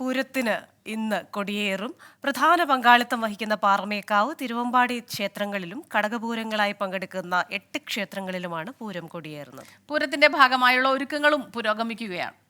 പൂരത്തിന് ഇന്ന് കൊടിയേറും. പ്രധാന പങ്കാളിത്തം വഹിക്കുന്ന പാറമേക്കാവ് തിരുവമ്പാടി ക്ഷേത്രങ്ങളിലും കടകപൂരങ്ങളായി പങ്കെടുക്കുന്ന എട്ട് ക്ഷേത്രങ്ങളിലുമാണ് പൂരം കൊടിയേറുന്നത്. പൂരത്തിന്റെ ഭാഗമായുള്ള ഒരുക്കങ്ങളും പുരോഗമിക്കുകയാണ്.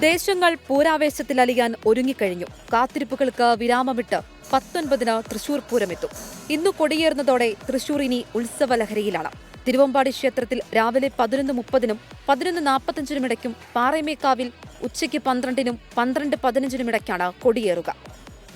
ദേശങ്ങൾ പൂരാവേശത്തിൽ അലിയാൻ ഒരുങ്ങിക്കഴിഞ്ഞു. കാത്തിരിപ്പുകൾക്ക് വിരാമമിട്ട് പത്തൊൻപതിന് തൃശൂർ പൂരമെത്തും. ഇന്നു കൊടിയേറുന്നതോടെ തൃശൂർ ഇനി ഉത്സവലഹരിയിലാണ്. തിരുവമ്പാടി ക്ഷേത്രത്തിൽ രാവിലെ പതിനൊന്ന് മുപ്പതിനും പതിനൊന്ന് നാൽപ്പത്തഞ്ചിനും ഇടയ്ക്കും പാറയമേക്കാവിൽ ഉച്ചയ്ക്ക് പന്ത്രണ്ടിനും പന്ത്രണ്ട് പതിനഞ്ചിനും ഇടയ്ക്കാണ് കൊടിയേറുക.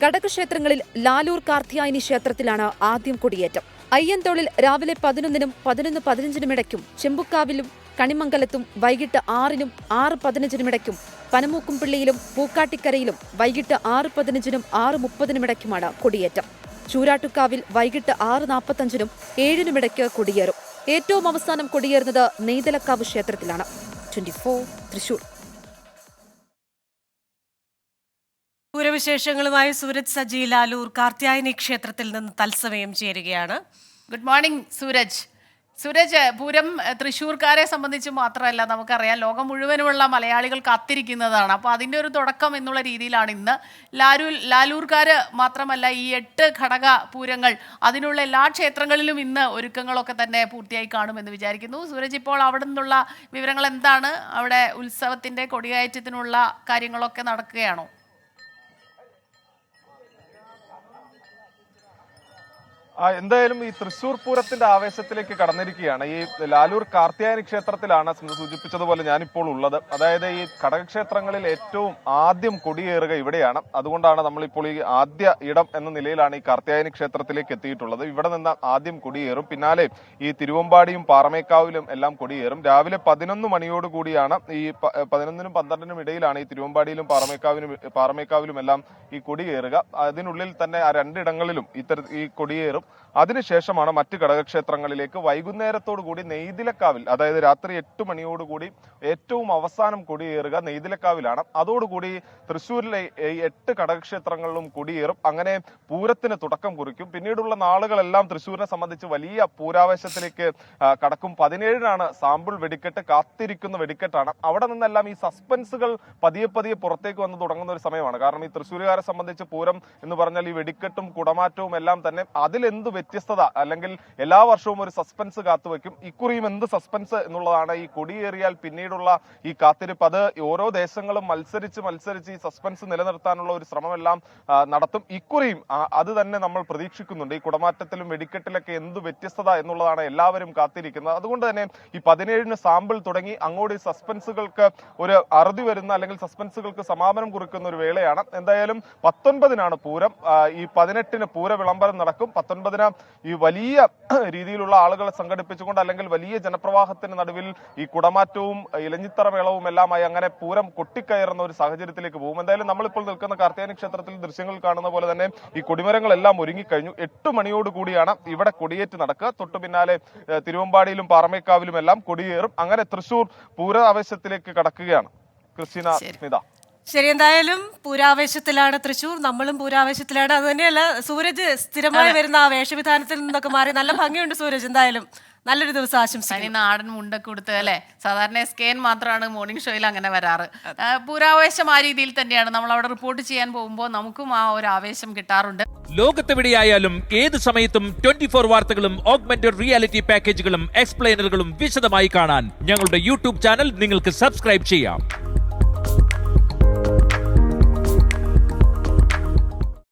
ഘടകക്ഷേത്രങ്ങളിൽ ലാലൂർ കാർത്തിയായനി ക്ഷേത്രത്തിലാണ് ആദ്യം കൊടിയേറ്റം. അയ്യന്തോളിൽ രാവിലെ പതിനൊന്നിനും പതിനൊന്ന് പതിനഞ്ചിനും ഇടയ്ക്കും ചെമ്പുക്കാവിലും കണിമംഗലത്തും വൈകിട്ട് ആറിനും ആറ് പതിനഞ്ചിനും ഇടയ്ക്കും പനമൂക്കുംപിള്ളിയിലും പൂക്കാട്ടിക്കരയിലും വൈകിട്ട് ആറ് പതിനഞ്ചിനും ആറ് മുപ്പതിനും ഇടയ്ക്കുമാണ് കൊടിയേറ്റം. ചൂരാട്ടുക്കാവിൽ വൈകിട്ട് ആറ് നാൽപ്പത്തഞ്ചിനും ഏഴിനുമിടയ്ക്ക് കൊടിയേറും. ഏറ്റവും അവസാനം കൊടിയേറുന്നത് നെയ്തലക്കാവ് ക്ഷേത്രത്തിലാണ്. ട്വന്റി തൃശൂർ. പൂരവിശേഷങ്ങളുമായി സൂരജ് സജി ലാലൂർ കാർത്യായനി ക്ഷേത്രത്തിൽ നിന്ന് തത്സമയം ചേരുകയാണ്. Good morning Sooraj. Sooraj Pooram തൃശ്ശൂർക്കാരെ സംബന്ധിച്ച് മാത്രമല്ല നമുക്കറിയാം ലോകം മുഴുവനുമുള്ള മലയാളികൾ കാത്തിരിക്കുന്നതാണ്. അപ്പോൾ അതിന്റെ ഒരു തുടക്കം എന്നുള്ള രീതിയിലാണ് ഇന്ന്. ലാലൂ ലാലൂർക്കാർ മാത്രമല്ല ഈ എട്ട് ഘടക പൂരങ്ങൾ അതിനുള്ള എല്ലാ ക്ഷേത്രങ്ങളിലും ഇന്ന് ഒരുക്കങ്ങളൊക്കെ തന്നെ പൂർത്തിയായി കാണുമെന്ന് വിചാരിക്കുന്നു. സുരജ് ഇപ്പോൾ അവിടെ നിന്നുള്ള വിവരങ്ങൾ എന്താണ്? അവിടെ ഉത്സവത്തിന്റെ കൊടികയറ്റത്തിനുള്ള കാര്യങ്ങളൊക്കെ നടക്കുകയാണോ? എന്തായാലും ഈ തൃശൂർ പൂരത്തിന്റെ ആവേശത്തിലേക്ക് കടന്നിരിക്കുകയാണ്. ഈ ലാലൂർ കാർത്തിയായനി ക്ഷേത്രത്തിലാണ് സൂചിപ്പിച്ചതുപോലെ ഞാനിപ്പോൾ ഉള്ളത്. അതായത് ഈ ഘടകക്ഷേത്രങ്ങളിൽ ഏറ്റവും ആദ്യം കൊടിയേറുക ഇവിടെയാണ്. അതുകൊണ്ടാണ് നമ്മളിപ്പോൾ ഈ ആദ്യ ഇടം എന്ന നിലയിലാണ് ഈ കാർത്തിയായനി ക്ഷേത്രത്തിലേക്ക് എത്തിയിട്ടുള്ളത്. ഇവിടെ നിന്ന് ആദ്യം കൊടിയേറും. പിന്നാലെ ഈ തിരുവമ്പാടിയും പാറമേക്കാവിലും എല്ലാം കൊടിയേറും. രാവിലെ പതിനൊന്ന് മണിയോട് കൂടിയാണ് ഈ പതിനൊന്നിനും പന്ത്രണ്ടിനും ഇടയിലാണ് ഈ തിരുവമ്പാടിയിലും പാറമേക്കാവിനും പാറമേക്കാവിലും എല്ലാം ഈ കൊടിയേറുക അതിനുള്ളിൽ തന്നെ ആ രണ്ടിടങ്ങളിലും ഇത്തര ഈ കൊടിയേറും അതിനുശേഷമാണ് മറ്റ് ഘടകക്ഷേത്രങ്ങളിലേക്ക് വൈകുന്നേരത്തോടു കൂടി നെയ്തിലക്കാവിൽ അതായത് രാത്രി എട്ട് മണിയോടുകൂടി ഏറ്റവും അവസാനം കൊടിയേറുക നെയ്തിലക്കാവിലാണ്. അതോടുകൂടി തൃശ്ശൂരിലെ എട്ട് ഘടകക്ഷേത്രങ്ങളിലും കൊടിയേറും അങ്ങനെ പൂരത്തിന് തുടക്കം കുറിക്കും. പിന്നീടുള്ള നാളുകളെല്ലാം തൃശ്ശൂരിനെ സംബന്ധിച്ച് വലിയ പൂരാവേശത്തിലേക്ക് കടക്കും. പതിനേഴിനാണ് സാമ്പിൾ വെടിക്കെട്ട് കാത്തിരിക്കുന്ന വെടിക്കെട്ടാണ്. അവിടെ നിന്നെല്ലാം ഈ സസ്പെൻസുകൾ പതിയെ പതിയെ പുറത്തേക്ക് വന്ന് തുടങ്ങുന്ന ഒരു സമയമാണ്. കാരണം ഈ തൃശ്ശൂരുകാരെ സംബന്ധിച്ച് പൂരം എന്ന് പറഞ്ഞാൽ ഈ വെടിക്കെട്ടും കുടമാറ്റവും എല്ലാം തന്നെ അതിലെന്ത് വ്യത്യസ്തത? അല്ലെങ്കിൽ എല്ലാ വർഷവും ഒരു സസ്പെൻസ് കാത്തുവെക്കും ഇക്കുറിയും എന്ത് സസ്പെൻസ് എന്നുള്ളതാണ് ഈ കൊടിയേറിയാൽ പിന്നീടുള്ള ഈ കാത്തിരിപ്പ്. അത് ഓരോ ദേശങ്ങളും മത്സരിച്ച് മത്സരിച്ച് ഈ സസ്പെൻസ് നിലനിർത്താനുള്ള ഒരു ശ്രമമെല്ലാം നടത്തും. ഇക്കുറിയും അത് തന്നെ നമ്മൾ പ്രതീക്ഷിക്കുന്നുണ്ട്. ഈ കുടമാറ്റത്തിലും വെടിക്കെട്ടിലൊക്കെ എന്ത് വ്യത്യസ്തത എന്നുള്ളതാണ് എല്ലാവരും കാത്തിരിക്കുന്നത്. അതുകൊണ്ട് തന്നെ ഈ പതിനേഴിന് സാമ്പിൾ തുടങ്ങി അങ്ങോട്ട് ഈ സസ്പെൻസുകൾക്ക് ഒരു അറുതി വരുന്ന അല്ലെങ്കിൽ സസ്പെൻസുകൾക്ക് സമാപനം കുറിക്കുന്ന ഒരു വേളയാണ്. എന്തായാലും പത്തൊൻപതിനാണ് പൂരം. ഈ പതിനെട്ടിന് പൂര വിളംബരം നടക്കും. പത്തൊൻപതിന് ഈ വലിയ രീതിയിലുള്ള ആളുകളെ സംഘടിപ്പിച്ചുകൊണ്ട് അല്ലെങ്കിൽ വലിയ ജനപ്രവാഹത്തിന് നടുവിൽ ഈ കുടമാറ്റവും ഇലഞ്ഞിത്തറ മേളവും എല്ലാമായി അങ്ങനെ പൂരം കൊട്ടിക്കയറുന്ന ഒരു സാഹചര്യത്തിലേക്ക് പോകും. എന്തായാലും നമ്മളിപ്പോൾ നിൽക്കുന്ന കാർത്തിയാനി ക്ഷേത്രത്തിൽ ദൃശ്യങ്ങൾ കാണുന്ന പോലെ തന്നെ ഈ കൊടിമരങ്ങളെല്ലാം ഒരുങ്ങിക്കഴിഞ്ഞു. എട്ട് മണിയോട് കൂടിയാണ് ഇവിടെ കൊടിയേറ്റ് നടക്കുക. തൊട്ടു പിന്നാലെ തിരുവമ്പാടിയിലും പാറമേക്കാവിലും എല്ലാം കൊടിയേറും. അങ്ങനെ തൃശൂർ പൂര ആവേശത്തിലേക്ക് കടക്കുകയാണ്. ക്രിസ്റ്റീന സ്മിത. ശരി എന്തായാലും പൂരാവേശത്തിലാണ് തൃശൂർ. നമ്മളും പൂരാവേശത്തിലാണ്. അത് തന്നെയല്ല സൂരജ് സ്ഥിരമായി വരുന്ന ആ വേഷവിധാനത്തിൽ നിന്നൊക്കെ മാറി. നല്ല ഭംഗിയുണ്ട് സൂരജ് എന്തായാലും. നല്ലൊരു ദിവസം ആശംസിക്കുന്നു. നാടൻ മുണ്ടൊക്കെ കൊടുത്ത് അല്ലേ? സാധാരണ എസ് കെ എൻ മാത്രമാണ് മോർണിംഗ് ഷോയിൽ അങ്ങനെ വരാറ്. പൂരാവേശം ആ രീതിയിൽ തന്നെയാണ്. നമ്മൾ അവിടെ റിപ്പോർട്ട് ചെയ്യാൻ പോകുമ്പോൾ നമുക്കും ആ ഒരു ആവേശം കിട്ടാറുണ്ട്. ലോകത്തെവിടെയായാലും ഏത് സമയത്തും ട്വന്റി ഫോർ വാർത്തകളും ഓഗ്മെന്റഡ് റിയാലിറ്റി പാക്കേജുകളും എക്സ്പ്ലെയിനറുകളും വിശദമായി കാണാൻ ഞങ്ങളുടെ യൂട്യൂബ് ചാനൽ നിങ്ങൾക്ക് സബ്സ്ക്രൈബ് ചെയ്യാം.